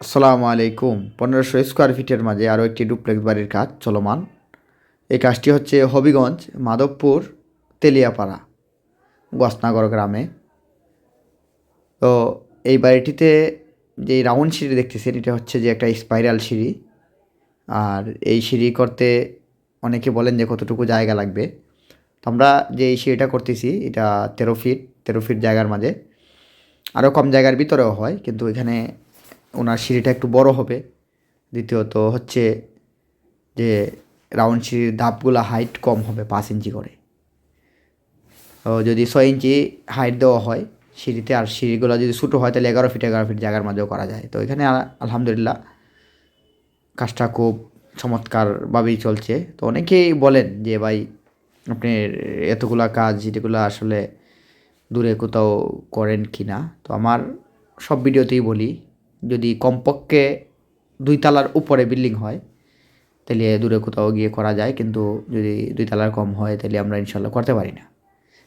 আসসালামু আলাইকুম। পনেরোশো স্কোয়ার ফিটের মাঝে আরও একটি ডুপ্লেক্স বাড়ির কাজ চলমান। এই কাজটি হচ্ছে হবিগঞ্জ, মাধবপুর, তেলিয়াপাড়া, গসনগর গ্রামে। তো এই বাড়িটিতে যে রাউন্ড সিঁড়ি দেখতেছেন এটা হচ্ছে যে একটা স্পাইরাল সিঁড়ি। আর এই সিঁড়ি করতে অনেকে বলেন যে কতটুকু জায়গা লাগবে। তো আমরা যে এই সিঁড়িটা করতেছি, এটা তেরো ফিট তেরো ফিট জায়গার মাঝে। আরও কম জায়গার ভিতরেও হয়, কিন্তু এখানে ওনার সিঁড়িটা একটু বড় হবে। দ্বিতীয়ত হচ্ছে যে রাউন্ড সিঁড়ির ধাপগুলো হাইট কম হবে পাঁচ ইঞ্চি করে। যদি ছয় ইঞ্চি হাইট দেওয়া হয় সিঁড়িতে আর সিঁড়িগুলো যদি ছোটো হয় তাহলে এগারো ফিট এগারো ফিট জায়গার মাঝেও করা যায়। তো এখানে আলহামদুলিল্লাহ কাজটা খুব চমৎকারভাবেই চলছে। তো অনেকেই বলেন যে, ভাই, আপনি এতগুলা কাজ যেগুলো আসলে দূরে কোথাও করেন কি না তো আমার সব ভিডিওতেই বলি যদি কমপক্ষে দুই তালার উপরে বিল্ডিং হয়, তাহলে দূরে কোথাও গিয়ে করা যায়, কিন্তু যদি দুই তালার কম হয়, তাহলে আমরা ইনশাল্লাহ করতে পারি না।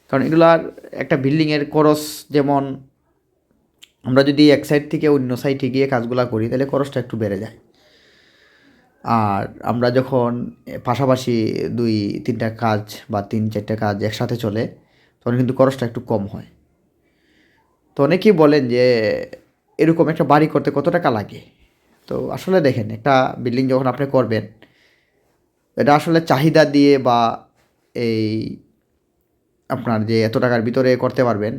কারণ এগুলার একটা বিল্ডিংয়ের খরচ যেমন আমরা যদি এক সাইড থেকে অন্য সাইডে গিয়ে কাজগুলো করি, তাহলে খরচটা একটু বেড়ে যায়। আর আমরা যখন পাশাপাশি দুই, তিনটা কাজ বা তিন, চারটা কাজ একসাথে চলে, তখন কিন্তু খরচটা একটু কম হয়। তো অনেকেই বলেন যে এরকম একটা বাড়ি করতে কত টাকা লাগে? তো আসলে দেখেন, একটা বিল্ডিং যখন আপনি করবেন, এটা আসলে চাহিদা দিয়ে বা এই আপনার যে এত টাকার ভিতরে করতে পারবেন,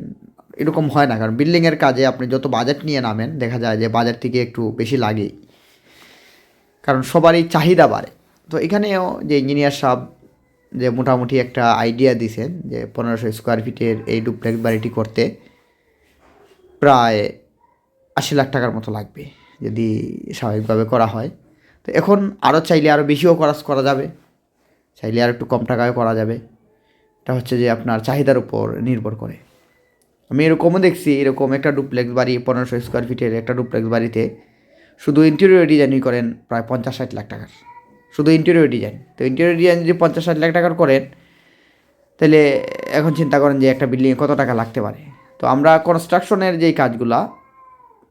এরকম হয় না। কারণ বিল্ডিংয়ের কাজে আপনি যত বাজেট নিয়ে নামেন, দেখা যায় যে বাজেট থেকে একটু বেশি লাগেই। কারণ সবারই চাহিদা বাড়ে। তো এখানেও যে ইঞ্জিনিয়ার সাহেব যে মোটামুটি একটা আইডিয়া দিছেন যে পনেরোশো স্কোয়ার ফিটের এই ডুপ্লেক্স বাড়িটি করতে, প্রায় আশি লাখ টাকার মতো লাগবে যদি স্বাভাবিকভাবে করা হয়। তো এখন আরও চাইলে আরও বেশিও খরচ করা যাবে। চাইলে আর একটু কম টাকায় করা যাবে। এটা হচ্ছে যে আপনার চাহিদার উপর নির্ভর করে। আমি এরকমও দেখছি, এরকম একটা ডুপ্লেক্স বাড়ি পনেরোশো স্কোয়ার ফিটের একটা ডুপ্লেক্স বাড়িতে শুধু ইন্টেরিয়র ডিজাইনই করেন প্রায় পঞ্চাশ ষাট লাখ টাকার। শুধু ইন্টেরিয়র ডিজাইন তো ইন্টেরিয়র ডিজাইন যদি পঞ্চাশ ষাট লাখ টাকার করেন, তাহলে এখন চিন্তা করেন যে একটা বিল্ডিংয়ে কত টাকা লাগতে পারে। তো আমরা কনস্ট্রাকশনের যেই কাজগুলা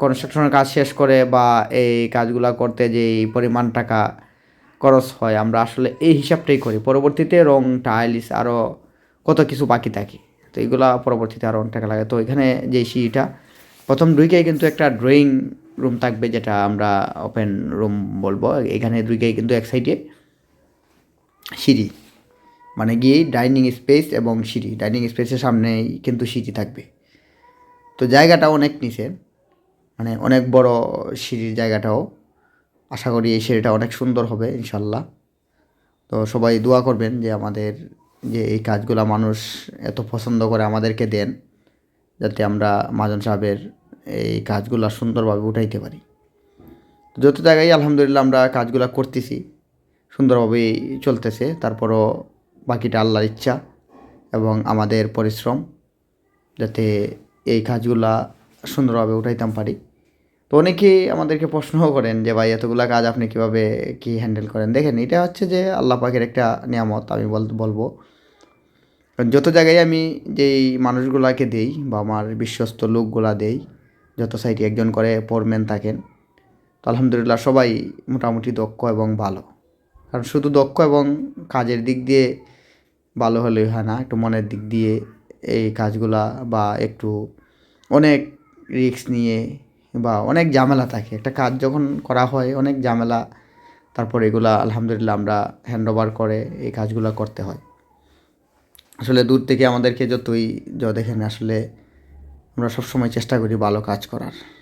কনস্ট্রাকশনের কাজ শেষ করে বা এই কাজগুলো করতে যেই পরিমাণ টাকা খরচ হয়, আমরা আসলে এই হিসাবটাই করি। পরবর্তীতে রং টাইলস আরও কত কিছু বাকি থাকে। তো এইগুলা পরবর্তীতে আরও অনেক টাকা লাগে। তো এখানে যে সিঁড়িটা, প্রথম দুইকেই কিন্তু একটা ড্রয়িং রুম থাকবে যেটা আমরা ওপেন রুম বলব। এখানে দুইকেই কিন্তু এক সাইডে সিঁড়ি। মানে গিয়ে ডাইনিং স্পেস এবং সিঁড়ি। ডাইনিং স্পেসের সামনেই কিন্তু সিঁড়ি থাকবে। তো জায়গাটা অনেক নিচে। মানে অনেক বড় সিঁড়ির জায়গাটাও। আশা করি এই সিঁড়িটা অনেক সুন্দর হবে, ইনশাল্লাহ। তো সবাই দোয়া করবেন যে আমাদের যে এই কাজগুলো মানুষ এত পছন্দ করে আমাদেরকে দেন, যাতে আমরা মাজন সাহেবের এই কাজগুলো সুন্দরভাবে উঠাইতে পারি। যত জায়গায় আলহামদুলিল্লাহ আমরা কাজগুলো করতেছি, সুন্দরভাবেই চলতেছে। তারপরও বাকিটা আল্লাহর ইচ্ছা এবং আমাদের পরিশ্রম, যাতে এই কাজগুলা সুন্দরভাবে উঠাইতাম পারি। তো অনেকেই আমাদেরকে প্রশ্নও করেন যে, ভাই, এতগুলা কাজ আপনি কীভাবে কি হ্যান্ডেল করেন? দেখেন, এটা হচ্ছে যে আল্লাহ পাকের একটা নিয়ামত, আমি বল, বলব। যত জায়গায় আমি যেই মানুষগুলাকে দেই বা আমার বিশ্বস্ত লোকগুলা দেই, যত সাইটে একজন করে ফোরম্যান থাকেন, তো আলহামদুলিল্লাহ সবাই মোটামুটি দক্ষ এবং ভালো। কারণ শুধু দক্ষ এবং কাজের দিক দিয়ে ভালো হলেই হয় না, একটু মনের দিক দিয়ে এই কাজগুলা বা একটু অনেক রিস্ক নিয়ে বা অনেক ঝামেলা থাকে। একটা কাজ যখন করা হয়, অনেক ঝামেলা, তারপর এগুলা আলহামদুলিল্লাহ আমরা হ্যান্ড ওভার করে এই কাজগুলো করতে হয়। আসলে দূর থেকে আমাদেরকে যতই য দেখেন, আসলে আমরা সবসময় চেষ্টা করি ভালো কাজ করার।